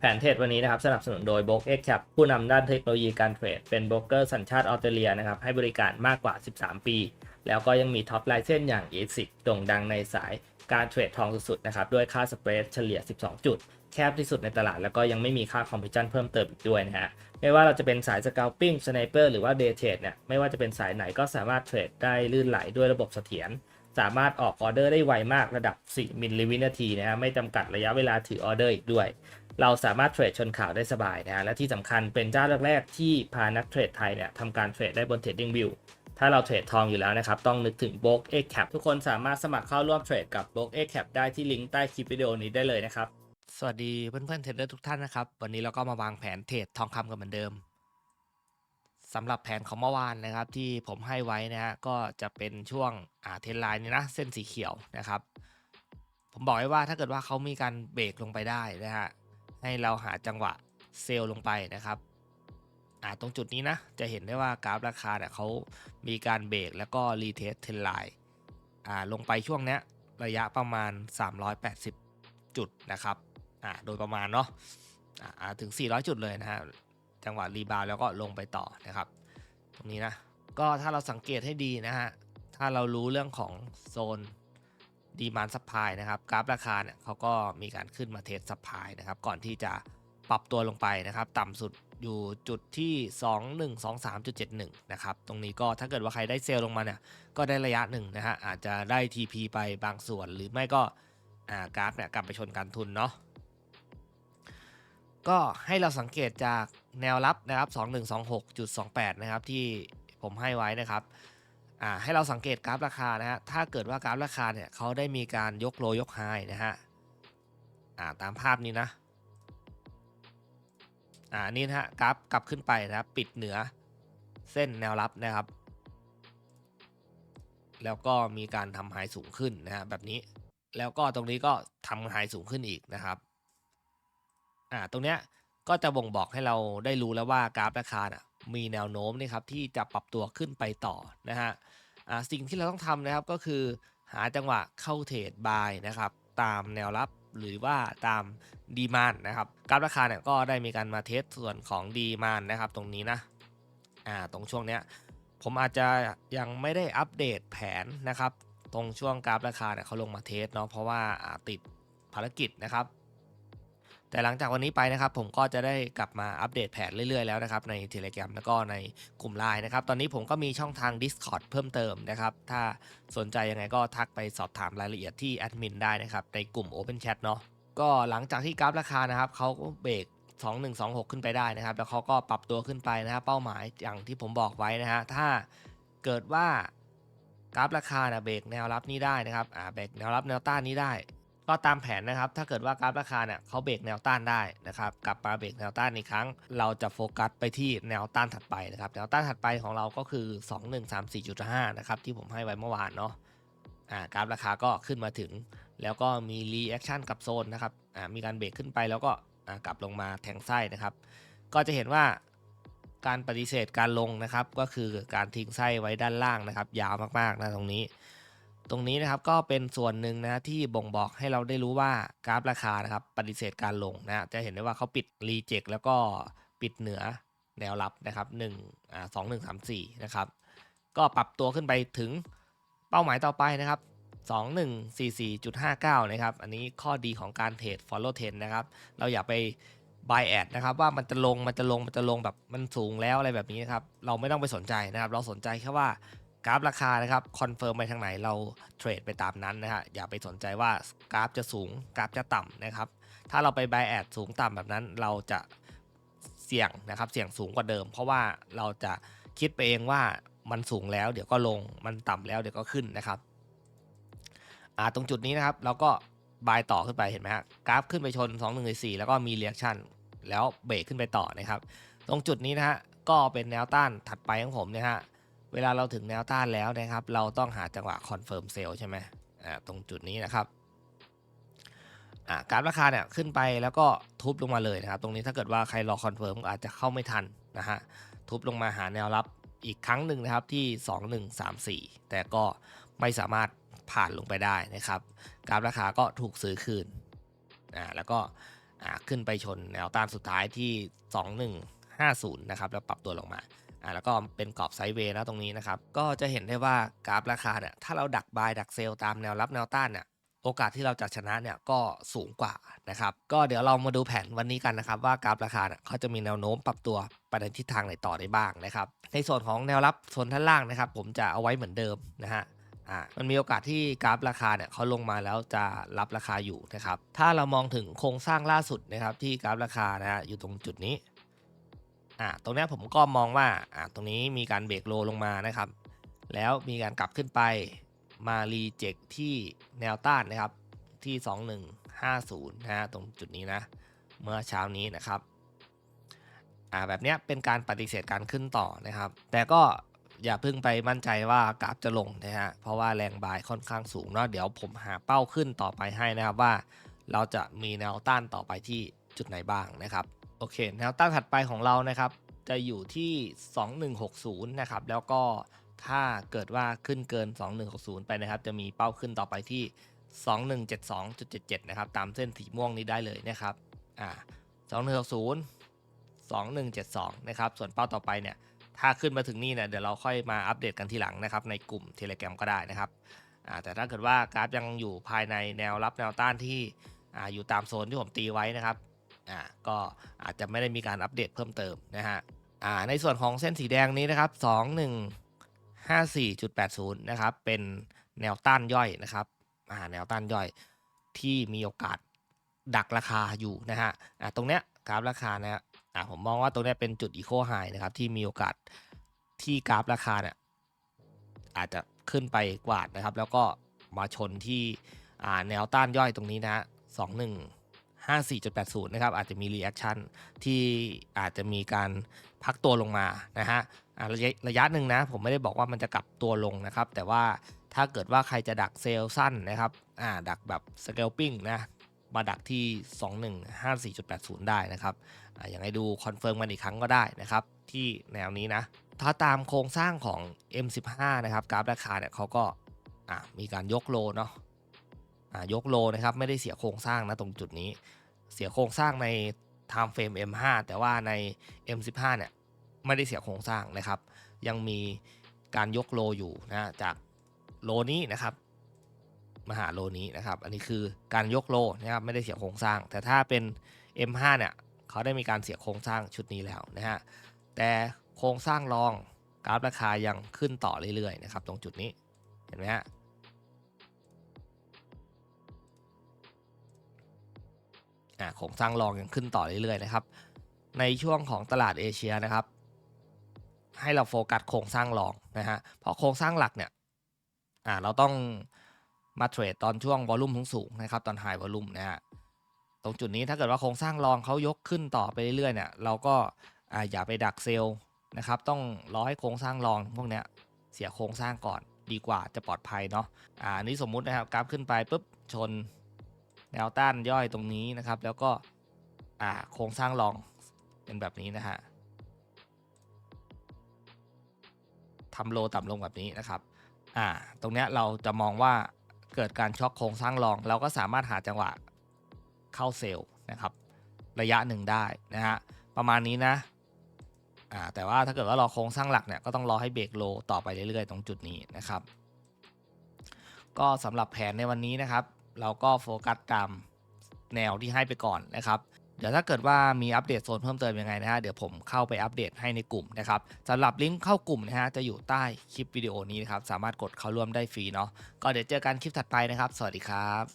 แผนเทรดวันนี้นะครับสนับสนุนโดย b o k X Cap ผู้นำด้านเทคโนโลยีการเทรด เป็นโบรกเกอร์สัญชาติออสเตรเลียนะครับให้บริการมากกว่า 13 ปี แล้วก็ยังมีท็อปไลเซนอย่าง e s i c โด่งดังในสายการเทรดทองสุดๆนะครับด้วยค่าสเปรดเฉลี่ย 12 จุด แคบที่สุดในตลาด แล้วก็ยังไม่มีค่าคอมพิชชั่นเพิ่มเติมอีกด้วยนะฮะไม่ว่าเราจะเป็นสายสก a ลปิ้งสไนเปอร์หรือว่าเดย์เทรดเนี่ยไม่ว่าจะเป็นสายไหนก็สามารถเทรดได้ลื่นไหลด้วยระบบเสถียรสามารถออกออเดอร์ได้ไวมากระดับ 4 มิลลิวินาทีนะฮะไม่จำกัดระยะเวลาถือออเดอร์อีกด้วย เราสามารถเทรดชนข่าวได้สบายนะฮะและที่สำคัญเป็นเจ้าแรกๆที่พานักเทรดไทยเนี่ยทำการเทรดได้บน TradingView ถ้าเราเทรดทองอยู่แล้วนะครับ ต้องนึกถึง b o k X Cap ทุกคนสามารถสมัครเข้าร่วมเทรดกับ b o k X Cap ได้ที่ลิงก์ใต้คลิปวิดีโอนี้ได้เลยนะครับ สวัสดีเพื่อนๆเทรดเดอร์ทุกท่านนะครับ วันนี้เราก็มาวางแผนเทรดทองคำกันเหมือนเดิมสำหรับแผนของเมื่อวานนะครับ ที่ผมให้ไว้นะฮะก็จะเป็นช่วงอ่าเทรนไลน์นี่นะเส้นสีเขียวนะครับ ผมบอกไว้ว่าถ้าเกิดว่าเขามีการเบรกลงไปได้นะฮะ ให้เราหาจังหวะเซลล์ลงไปนะครับอ่าตรงจุดนี้นะ จะเห็นได้ว่ากราฟราคาเนี่ยเขามีการเบรกแล้วก็รีเทสเทนไลน์อ่าลงไปช่วงเนี้ยระยะประมาณ 380 จุดนะครับอ่าโดยประมาณเนาะอ่าถึง 400 จุดเลยนะฮะจังหวะรีบาวด์แล้วก็ลงไปต่อนะครับ ตรงนี้นะ ก็ถ้าเราสังเกตให้ดีนะฮะ ถ้าเรารู้เรื่องของโซน ดีมานซัพพลายนะครับกราฟราคาเนี่ยเขาก็มีการขึ้นมาเทสซัพพลายนะครับก่อนที่จะปรับตัวลงไปนะครับ ต่ำสุดอยู่จุดที่ 2123.71 นะครับ ตรงนี้ก็ถ้าเกิดว่าใครได้เซลล์ลงมาเนี่ยก็ได้ระยะหนึ่งนะฮะอาจจะได้ TP ไปบางส่วน หรือไม่ก็กราฟเนี่ยกลับไปชนการทุนเนาะก็ให้เราสังเกตจากแนวรับนะครับ 2126.28 นะครับที่ผมให้ไว้นะครับ อ่าให้เราสังเกตกราฟราคานะฮะถ้าเกิดว่ากราฟราคาเนี่ยเขาได้มีการยกโลยกไฮนะฮะอ่าตามภาพนี้นะอ่านี่นะฮะกราฟกลับขึ้นไปนะครับปิดเหนือเส้นแนวรับนะครับ แล้วก็มีการทำไฮสูงขึ้นนะฮะแบบนี้แล้วก็ตรงนี้ก็ทำไฮสูงขึ้นอีกนะครับอ่าตรงเนี้ยก็จะบ่งบอกให้เราได้รู้แล้วว่ากราฟราคาน่ะมีแนวโน้มนะครับที่จะปรับตัวขึ้นไปต่อนะฮะ สิ่งที่เราต้องทำนะครับก็คือ หาจังหวะเข้าเทรดบายนะครับ ตามแนวรับหรือว่าตามดีมานนะครับกราฟราคาเนี่ยก็ได้มีการมาเทสส่วนของดีมานนะครับตรงนี้นะอ่าตรงช่วงเนี้ยผมอาจจะยังไม่ได้อัปเดตแผนนะครับ ตรงช่วงกราฟราคาเนี่ยเขาลงมาเทสเนาะเพราะว่าอ่าติดภารกิจนะครับ แต่หลังจากวันนี้ไปนะครับ ผมก็จะได้กลับมาอัปเดตแผนเรื่อยๆแล้วนะครับใน Telegram แล้วก็ในกลุ่ม Line นะครับ ตอนนี้ผมก็มีช่องทาง Discord เพิ่มเติมนะครับ ถ้าสนใจยังไงก็ทักไปสอบถามรายละเอียดที่แอดมินได้นะครับ ในกลุ่ม Open Chat เนาะก็หลังจากที่กราฟราคานะครับเขาก็เบรก2126 ขึ้นไปได้นะครับ แล้วเขาก็ปรับตัวขึ้นไปนะครับเป้าหมายอย่างที่ผมบอกไว้นะฮะถ้าเกิดว่ากราฟราคานะเบรกแนวรับนี้ได้นะครับอ่าเบรกแนวรับแนวต้านนี้ได้ ก็ตามแผนนะครับ ถ้าเกิดว่ากราฟราคาเนี่ยเขาเบรกแนวต้านได้นะครับ กลับมาเบรกแนวต้านอีกครั้ง เราจะโฟกัสไปที่แนวต้านถัดไปนะครับ แนวต้านถัดไปของเราก็คือ 2134.5 นะครับ ที่ผมให้ไว้เมื่อวานเนาะ อ่ากราฟราคาก็ขึ้นมาถึง แล้วก็มีรีแอคชั่นกับโซนนะครับ อ่า มีการเบรกขึ้นไปแล้วก็อ่ากลับลงมาแทงไส้นะครับ ก็จะเห็นว่าการปฏิเสธการลงนะครับ ก็คือการทิ้งไส้ไว้ด้านล่างนะครับ ยาวมากๆนะตรงนี้ ตรงนี้นะครับก็เป็นส่วนหนึ่งนะที่บ่งบอกให้เราได้รู้ว่ากราฟราคานะครับปฏิเสธการลงนะจะเห็นได้ว่าเขาปิดรีเจ็คแล้วก็ปิดเหนือแนวรับนะครับ1อ่า2 1 3 4นะครับก็ปรับตัวขึ้นไปถึงเป้าหมายต่อไปนะครับ2144.59 นะครับ อันนี้ข้อดีของการเทรด follow trend นะครับ เราอย่าไป buy at นะครับ ว่ามันจะลง มันจะลง มันจะลงแบบมันสูงแล้วอะไรแบบนี้นะครับ เราไม่ต้องไปสนใจนะครับ เราสนใจแค่ว่า กราฟราคานะครับคอนเฟิร์มไปทางไหนเราเทรดไปตามนั้นนะฮะอย่าไปสนใจว่ากราฟจะสูงกราฟจะต่ำนะครับถ้าเราไป buy at สูงต่ำแบบนั้นเราจะเสี่ยงนะครับเสี่ยงสูงกว่าเดิม เพราะว่าเราจะคิดไปเองว่ามันสูงแล้วเดี๋ยวก็ลงมันต่ำแล้วเดี๋ยวก็ขึ้นนะครับอ่าตรงจุดนี้นะครับเราก็บายต่อขึ้นไปเห็นไหมฮะกราฟขึ้นไปชน 2 1 4 แล้วก็มีเรียกชันแล้วเบรกขึ้นไปต่อนะครับ ตรงจุดนี้นะฮะก็เป็นแนวต้านถัดไปของผมเนี่ยฮะ เวลาเราถึงแนวต้านแล้วนะครับ เราต้องหาจังหวะคอนเฟิร์มเซลใช่ไหมอ่าตรงจุดนี้นะครับอ่ากราฟราคาเนี่ยขึ้นไปแล้วก็ทุบลงมาเลยนะครับ ตรงนี้ถ้าเกิดว่าใครรอคอนเฟิร์มอาจจะเข้าไม่ทันนะฮะทุบลงมาหาแนวรับอีกครั้งหนึ่งนะครับที่ 2134 แต่ก็ไม่สามารถผ่านลงไปได้นะครับกราฟราคาก็ถูกซื้อคืนอ่าแล้วก็อ่าขึ้นไปชนแนวต้านสุดท้ายที่ 2150 นะครับ แล้วปรับตัวลงมา อ่าแล้วก็เป็นกรอบไซด์เวย์นะตรงนี้นะครับ ก็จะเห็นได้ว่ากราฟราคาเนี่ยถ้าเราดักบายดักเซลตามแนวรับแนวต้านเนี่ยโอกาสที่เราจะชนะเนี่ยก็สูงกว่านะครับ ก็เดี๋ยวเรามาดูแผนวันนี้กันนะครับ ว่ากราฟราคาเนี่ยเขาจะมีแนวโน้มปรับตัวไปในทิศทางไหนต่อได้บ้างนะครับ ในส่วนของแนวรับโซนท่านล่างนะครับ ผมจะเอาไว้เหมือนเดิมนะฮะอ่ามันมีโอกาสที่กราฟราคาเนี่ยเขาลงมาแล้วจะรับราคาอยู่นะครับ ถ้าเรามองถึงโครงสร้างล่าสุดนะครับที่กราฟราคานะฮะอยู่ตรงจุดนี้ อ่าตรงนี้ผมก็มองว่าอ่าตรงนี้มีการเบรกโลลงมานะครับ แล้วมีการกลับขึ้นไปมารีเจ็คที่แนวต้านนะครับที่ 2150นะฮะตรงจุดนี้นะ เมื่อเช้านี้นะครับอ่าแบบนี้เป็นการปฏิเสธการขึ้นต่อนะครับ แต่ก็อย่าเพิ่งไปมั่นใจว่ากราฟจะลงนะฮะเพราะว่าแรงบายค่อนข้างสูงเนาะเดี๋ยวผมหาเป้าขึ้นต่อไปให้นะครับว่า เราจะมีแนวต้านต่อไปที่จุดไหนบ้างนะครับ โอเค แนวต้านถัดไปของเรานะครับ จะอยู่ที่ 2160 นะครับ แล้วก็ถ้าเกิดว่าขึ้นเกิน 2160 ไปนะครับ จะมีเป้าขึ้นต่อไปที่ 2172.77 นะครับ ตามเส้นสีม่วงนี้ได้เลยนะครับ อ่า 2160 2172 นะครับ ส่วนเป้าต่อไปเนี่ย ถ้าขึ้นมาถึงนี่เนี่ยเดี๋ยวเราค่อยมาอัปเดตกันทีหลังนะครับ ในกลุ่ม Telegram ก็ได้นะครับ อ่า แต่ถ้าเกิดว่ากราฟยังอยู่ภายในแนวรับแนวต้านที่ อ่า อยู่ตามโซนที่ผมตีไว้นะครับ อ่าก็อาจจะไม่ได้มีการอัปเดตเพิ่มเติมนะฮะอ่าในส่วนของเส้นสีแดงนี้นะครับ 2154.80 นะครับ เป็นแนวต้านย่อยนะครับอ่าแนวต้านย่อยที่มีโอกาสดักราคาอยู่นะฮะอ่าตรงเนี้ยกราฟราคานะอ่าผมมองว่าตรงเนี้ยเป็นจุดอีโคไฮนะครับ ที่มีโอกาสที่กราฟราคาเนี่ยอาจจะขึ้นไปกวาดนะครับ แล้วก็มาชนที่อ่าแนวต้านย่อยตรงนี้นะฮ 54.80 นะครับ อาจจะมีรีแอคชั่นที่อาจจะมีการพักตัวลงมานะฮะระยะระยะหนึ่งนะ ผมไม่ได้บอกว่ามันจะกลับตัวลงนะครับ แต่ว่าถ้าเกิดว่าใครจะดักเซลล์สั้นนะครับอ่าดักแบบสเกลปิ้งนะมาดักที่ 2154.80 ได้นะครับออย่างไรดูคอนเฟิร์มกันอีกครั้งก็ได้นะครับ ที่แนวนี้นะ ถ้าตามโครงสร้างของ M15 นะครับ กราฟราคาเนี่ยเขาก็มีการยกโลเนาะ ยกโลนะครับไม่ได้เสียโครงสร้างนะตรงจุดนี้ เสียโครงสร้างใน time frame M5 แต่ว่าใน M15 เนี่ยไม่ได้เสียโครงสร้างนะครับ ยังมีการยกโลอยู่นะจากโลนี้นะครับมาหาโลนี้นะครับ อันนี้คือการยกโลนะครับไม่ได้เสียโครงสร้าง แต่ถ้าเป็น M5 เนี่ยเขาได้มีการเสียโครงสร้างชุดนี้แล้วนะฮะแต่โครงสร้างรองกราฟราคายังขึ้นต่อเรื่อยๆนะครับตรงจุดนี้เห็นไหมฮะ โครงสร้างรองยังขึ้นต่อเรื่อยๆนะครับ ในช่วงของตลาดเอเชียนะครับ ให้เราโฟกัสโครงสร้างรองนะฮะเพราะโครงสร้างหลักเนี่ยเราต้องมาเทรดตอนช่วงวอลุ่มสูงๆนะครับตอนไฮวอลุ่มนะฮะตรงจุดนี้ถ้าเกิดว่าโครงสร้างรองเขายกขึ้นต่อไปเรื่อยๆเนี่ยเราก็อาอย่าไปดักเซลล์นะครับต้องรอให้โครงสร้างรองพวกเนี้ยเสียโครงสร้างก่อนดีกว่าจะปลอดภัยเนาะอ่าอันนี้สมมุตินะครับกราฟขึ้นไปปุ๊บชน แนวต้านย่อยตรงนี้นะครับ แล้วก็อ่าโครงสร้างรองเป็นแบบนี้นะฮะทำโลต่ำลงแบบนี้นะครับอ่าตรงเนี้ยเราจะมองว่าเกิดการช็อคโครงสร้างรอง เราก็สามารถหาจังหวะเข้าเซลล์นะครับ ระยะหนึ่งได้นะฮะประมาณนี้นะอ่าแต่ว่าถ้าเกิดว่ารอโครงสร้างหลักเนี่ยก็ต้องรอให้เบรกโลต่อไปเรื่อยๆ ตรงจุดนี้นะครับ ก็สำหรับแผนในวันนี้นะครับ เราก็โฟกัสตามแนวที่ให้ไปก่อนนะครับเดี๋ยวถ้าเกิดว่ามีอัปเดตโซนเพิ่มเติมยังไงนะฮะเดี๋ยวผมเข้าไปอัปเดตให้ในกลุ่มนะครับสำหรับลิงก์เข้ากลุ่มนะฮะจะอยู่ใต้คลิปวิดีโอนี้นะครับสามารถกดเข้าร่วมได้ฟรีเนาะก็เดี๋ยวเจอกันคลิปถัดไปนะครับ สวัสดีครับ